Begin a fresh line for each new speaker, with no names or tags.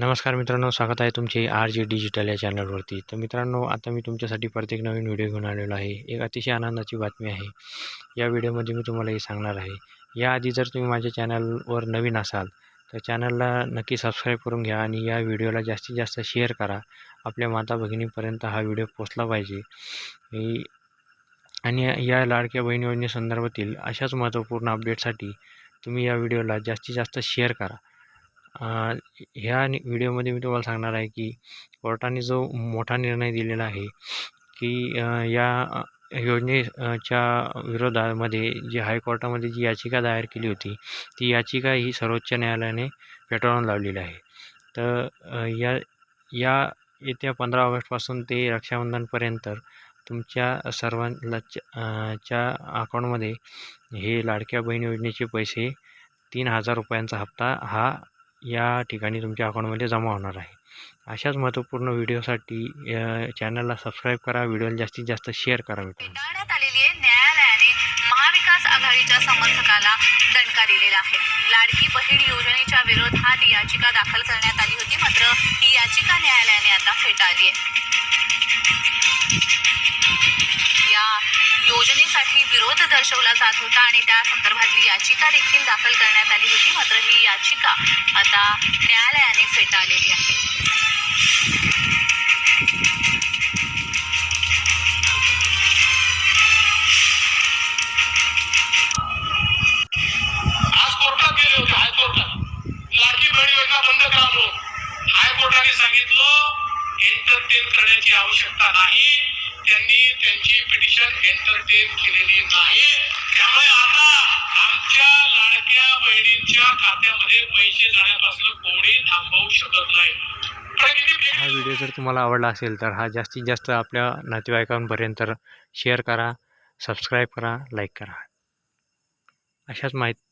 नमस्कार मित्रांनो स्वागत आहे तुमचे आर जे डिजिटल या चॅनलवरती. तर मित्रांनो आता मी तुमच्यासाठी प्रत्येक नवीन व्हिडिओ घेऊन आलेलो आहे. एक अतिशय आनंदाची बातमी आहे. या व्हिडिओमध्ये मी तुम्हाला हे सांगणार आहे. याआधी जर तुम्ही माझ्या चॅनलवर नवीन असाल तर चॅनलला नक्की सबस्क्राईब करून घ्या आणि या व्हिडिओला जास्तीत जास्त शेअर करा. आपल्या माता भगिनीपर्यंत हा व्हिडिओ पोचला पाहिजे. आणि या- या लाडक्या बहीण योजनेसंदर्भातील अशाच महत्त्वपूर्ण अपडेटसाठी तुम्ही या व्हिडिओला जास्तीत जास्त शेअर करा. ह्या नि व्हिडिओमध्ये मी तुम्हाला सांगणार आहे की कोर्टाने जो मोठा निर्णय दिलेला आहे की या योजनेच्या विरोधामध्ये जी हायकोर्टामध्ये जी याचिका दायर केली होती ती याचिका ही सर्वोच्च न्यायालयाने फेटाळून लावलेली आहे. तर या या येत्या पंधरा ऑगस्टपासून ते रक्षाबंधनपर्यंत तुमच्या सर्वांना च्या अकाउंटमध्ये हे लाडक्या बहीण योजनेचे पैसे तीन हजार रुपयांचा हप्ता हा या ठिकाणी तुमच्या अकाउंटमध्ये जमा होणार आहे. अशाच महत्त्वपूर्ण व्हिडिओसाठी चॅनलला सबस्क्राईब करा व्हिडिओला जास्तीत जास्त शेअर करा मित्रांनो.
आलेली आहे न्यायालयाने महाविकास आघाडीच्या समर्थकाला दणका दिलेला आहे. लाडकी बहीण योजनेच्या विरोधात याचिका दाखल करण्यात आली होती मात्र ही याचिका न्यायालयाने आता फेटाळली आहे. योजनेसाठी विरोध दर्शवला जात होता आणि त्या संदर्भातली याचिका देखील दाखल करण्यात आली होती. मात्र ही याचिका आता न्यायालयाने फेटाळलेली आहे.
सांगितलं एंटरटेन करण्याची आवश्यकता नाही. त्यांनी त्यांची पिटिशन केलेली नाही. त्यामुळे आता आमच्या लाडक्या बहिणींच्या खात्यामध्ये पैसे जाण्यापासून कोणी थांबवू शकत नाही.
हा व्हिडिओ जर तुम्हाला आवडला असेल तर हा जास्तीत जास्त आपल्या नातेवाईकांपर्यंत शेअर करा सबस्क्राईब करा लाईक करा. अशाच माहिती